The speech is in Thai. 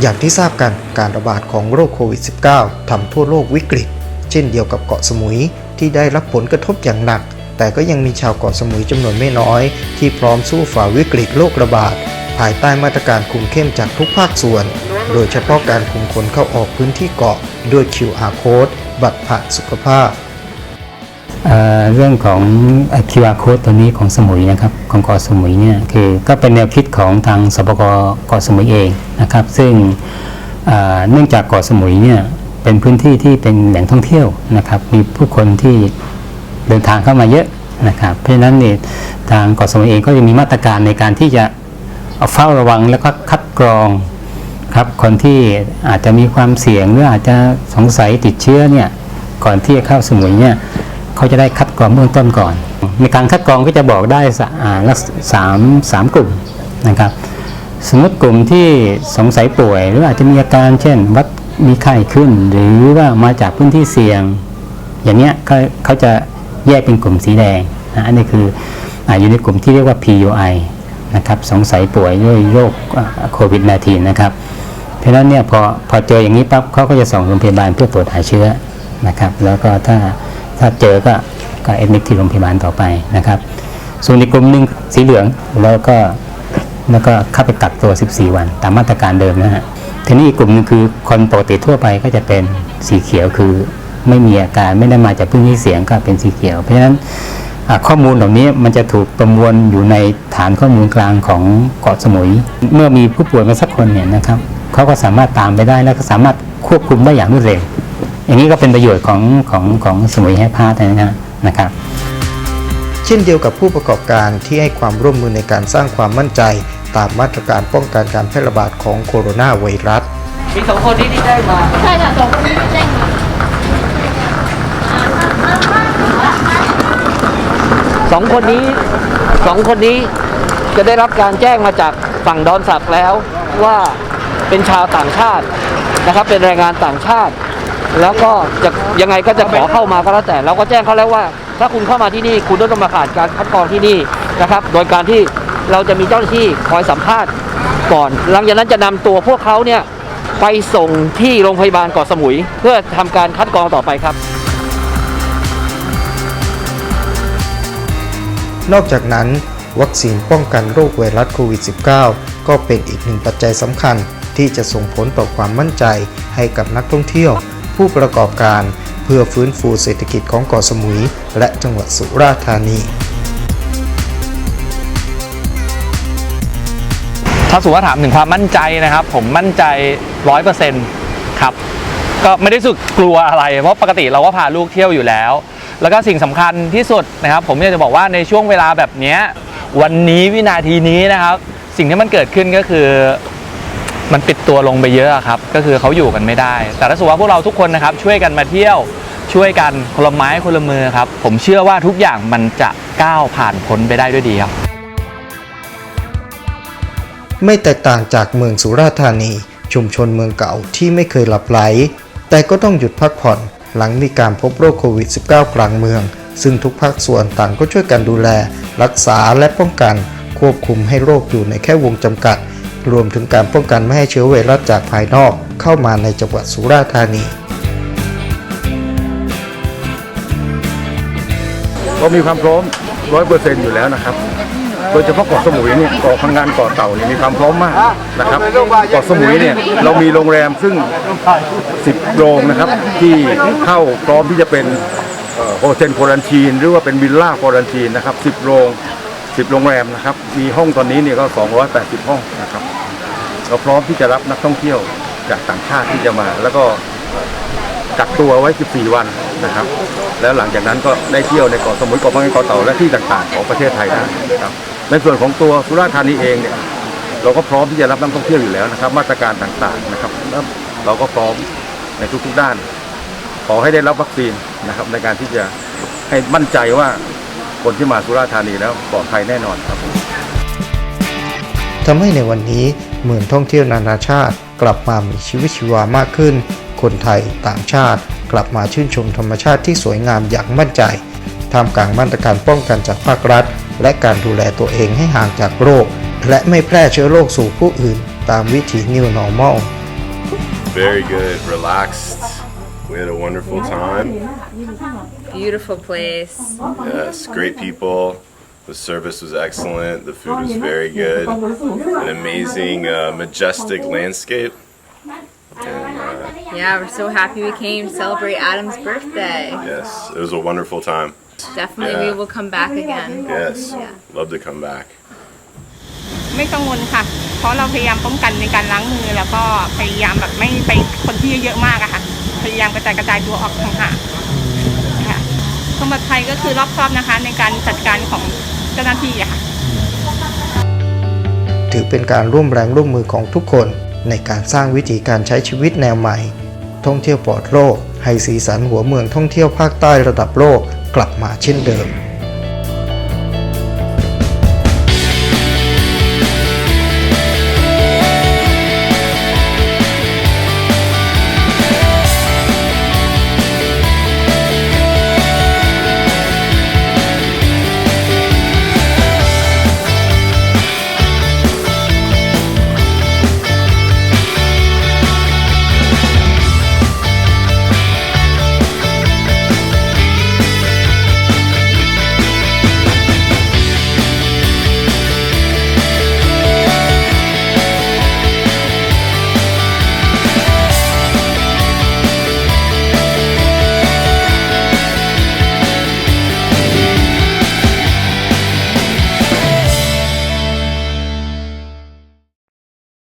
อย่างที่ทราบกันการระบาดของโรคโควิด -19 ทำทั่วโลกวิกฤต เช่นเดียวกับเกาะสมุยที่ได้รับผลกระทบอย่างหนัก แต่ก็ยังมีชาวเกาะสมุยจำนวนไม่น้อย ที่พร้อมสู้ฝ่าวิกฤตโรคระบาด ภายใต้มาตรการคุมเข้มจากทุกภาคส่วน โดยเฉพาะการคุมคนเข้าออกพื้นที่เกาะด้วย QR code บัตรผ่านสุขภาพ เเรื่องของ QR code ตัวนี้ของสมุยนะครับของเกาะสมุยเนี่ยคือก็เป็นแนวคิดของทางสปกเกาะสมุยเองนะครับ ซึ่งเเนื่องจากเกาะสมุยเนี่ยเป็นพื้นที่ที่เป็นแหล่งท่องเที่ยวนะครับ มีผู้คนที่เดินทางเข้ามาเยอะนะครับ เพราะฉะนั้นเนี่ยทางเกาะสมุยเองก็จะมีมาตรการในการที่จะเฝ้าระวังแล้วก็คัดกรองครับคนที่อาจจะมีความเสี่ยงหรืออาจจะสงสัยติดเชื้อเนี่ยก่อนที่จะเข้าสมุยเนี่ย เขาจะได้คัดกรองเบื้องต้นก่อน ในการคัดกรองก็จะบอกได้สะอ่าลักษสามสามกลุ่มนะครับ สมมติกลุ่มที่สงสัยป่วย หรืออาจจะมีอาการเช่น วัดมีไข้ขึ้น หรือว่ามาจากพื้นที่เสี่ยง อย่างเนี้ยเขาเขาจะแยกเป็นกลุ่มสีแดงนะอันนี้คือออยู่ในกลุ่มที่เรียกว่า PUI นะครับสงสัยป่วยด้วยโรคโควิด -19 นะครับเพราะฉะนั้นเนี่ยพอพอเจออย่างนี้ปั๊บเขาก็จะส่งโรงพยาบาลเพื่อตรวจหาเชื้อนะครับ แล้วก็ถ้า ถ้าเจอก็ก็เอ็ดมิทที่โรงพยาบาลต่อไปนะครับ ส่วนอีกกลุ่มหนึ่งสีเหลืองแล้วก็แล้วก็เข้าไปกักตัว 14 วัน ตามมาตรการเดิมนะฮะทีนี้อีกกลุ่มหนึงคือคนปกติทั่วไปก็จะเป็นสีเขียวคือไม่มีอาการไม่ได้มาจากพื้นที่เสียงก็เป็นสีเขียว เพราะฉะนั้นข้อมูลเหล่านี้มันจะถูกประมวลอยู่ในฐานข้อมูลกลางของเกาะสมุย เมื่อมีผู้ป่วยมาสักคนเนี่ยนะครับเขาก็สามารถตามไปได้แล้วก็สามารถควบคุมได้อย่างรวดเร็ว อย่างนี้ก็เป็นประโยชน์ของของของสมุยแฮปพาร์ทนะฮะนะครับ เช่นเดียวกับผู้ประกอบการที่ให้ความร่วมมือในการสร้างความมั่นใจตามมาตรการป้องกันการแพร่ระบาดของโคโรนาไวรัส มีสองคนนี้ที่ได้มา ใช่ค่ะสองคนนี้แจ้งมาสองคนนี้สองคนนี้จะได้รับการแจ้งมาจากฝั่งดอนสักแล้วว่าเป็นชาวต่างชาตินะครับ เป็นแรงงานต่างชาติ แล้วก็จะยังไงก็จะขอเข้ามาก็แล้วแต่ เราก็แจ้งเขาแล้วว่า ถ้าคุณเข้ามาที่นี่คุณต้องมาผ่านการคัดกรองที่นี่นะครับ โดยการที่เราจะมีเจ้าหน้าที่คอยสัมภาษณ์ก่อน หลังจากนั้นจะนำตัวพวกเขาเนี่ยไปส่งที่โรงพยาบาลเกาะสมุย เพื่อทำการคัดกรองต่อไปครับ นอกจากนั้น วัคซีนป้องกันโรคไวรัสโควิด -19 ก็เป็นอีกหนึ่งปัจจัยสำคัญที่จะส่งผลต่อความมั่นใจให้กับนักท่องเที่ยว ผู้ประกอบการ เพื่อฟื้นฟูเศรษฐกิจของเกาะสมุย และจังหวัดสุราษฎร์ธานี ถ้าสมมติว่าถามถึงความมั่นใจนะครับ ผมมั่นใจร้อยเปอร์เซ็นต์ครับ ก็ไม่ได้สึกกลัวอะไร เพราะปกติเราก็พาลูกเที่ยวอยู่แล้ว แล้วก็สิ่งสำคัญที่สุดนะครับ ผมอยากจะบอกว่าในช่วงเวลาแบบนี้วันนี้วินาทีนี้นะครับ สิ่งที่มันเกิดขึ้นก็คือ มันปิดตัวลงไปเยอะครับ ก็คือเขาอยู่กันไม่ได้ แต่ถ้าสมมติว่าพวกเราทุกคนนะครับช่วยกันมาเที่ยวช่วยกันคนละไม้คนละมือครับ ผมเชื่อว่าทุกอย่างมันจะก้าวผ่านพ้นไปได้ด้วยดีครับ ไม่แตกต่างจากเมืองสุราษฎร์ธานี ชุมชนเมืองเก่าที่ไม่เคยหลับไหล แต่ก็ต้องหยุดพักผ่อน หลังมีการพบโรคโควิด -19 กลางเมือง ซึ่งทุกภาคส่วนต่างก็ช่วยกันดูแล รักษาและป้องกัน ควบคุมให้โรคอยู่ในแค่วงจำกัด รวมถึงการป้องกันไม่ให้เชื้อไวรัสจากภายนอกเข้ามาในจังหวัดสุราษฎร์ธานีเรามีความพร้อมร้อยเปอร์เซ็นต์อยู่แล้วนะครับ โดยเฉพาะเกาะสมุยเนี่ยเกาะพังงานเกาะเต่าเนี่ยมีความพร้อมมากนะครับเกาะสมุยเนี่ยเรามีโรงแรมซึ่ง 10 โรงนะครับ ที่เข้าพร้อมที่จะเป็นโฮเทลโครันทีน หรือว่าเป็นวิลล่าโครันทีนนะครับ 10 โรง 10 โรงแรมนะครับ มีห้องตอนนี้เนี่ยก็ 280 ห้องนะครับ เราพร้อมที่จะรับนักท่องเที่ยวจากต่างชาติที่จะมา แล้วก็กักตัวไว้ 14 วันนะครับ แล้วหลังจากนั้นก็ได้เที่ยวในเกาะสมุยเกาะพังงาเกาะเต่าและที่ต่างๆ ของประเทศไทยได้นะครับในส่วนของตัวสุราษฎร์ธานีเองเนี่ยเราก็พร้อมที่จะรับนักท่องเที่ยวอยู่แล้วนะครับ มาตรการต่างๆนะครับแล้วเราก็พร้อมในทุกๆด้าน ขอให้ได้รับวัคซีนนะครับ ในการที่จะให้มั่นใจว่าคนที่มาสุราษฎร์ธานีแล้วปลอดภัยแน่นอนครับทำให้ในวันนี้ เมืองท่องเที่ยวนานาชาติ กลับมามีชีวิตชีวามากขึ้น คนไทยต่างชาติ กลับมาชื่นชมธรรมชาติที่สวยงามอย่างมั่นใจท่ามกลางมาตรการป้องกันจากภาครัฐ และการดูแลตัวเองให้ห่างจากโรค และไม่แพร่เชื้อโรคสู่ผู้อื่น ตามวิถี New Normal very good, relaxed. We had a wonderful time. Beautiful place. Yes, great people. The service was excellent. The food was very good. An amazing, uh, majestic landscape. And uh, Yeah, we're so happy we came to celebrate Adam's birthday. yes, it was a wonderful time. Definitely we Yeah. will come back again. Yes, love to come back. ไม่กังวลค่ะ เพราะเราพยายามป้องกันในการล้างมือ แล้วก็พยายามแบบไม่ไปคนที่เยอะๆมากอะค่ะ พยายามกระจายกระจายตัวออกห่างๆค่ะความปลอดภัยก็คือรอบครอบนะคะ ในการจัดการของ เจ้าหน้าที่ค่ะถือเป็นการร่วมแรงร่วมมือของทุกคนในการสร้างวิถีการใช้ชีวิตแนวใหม่ ท่องเที่ยวปลอดโรคให้สีสันหัวเมืองท่องเที่ยวภาคใต้ระดับโลกกลับมาเช่นเดิม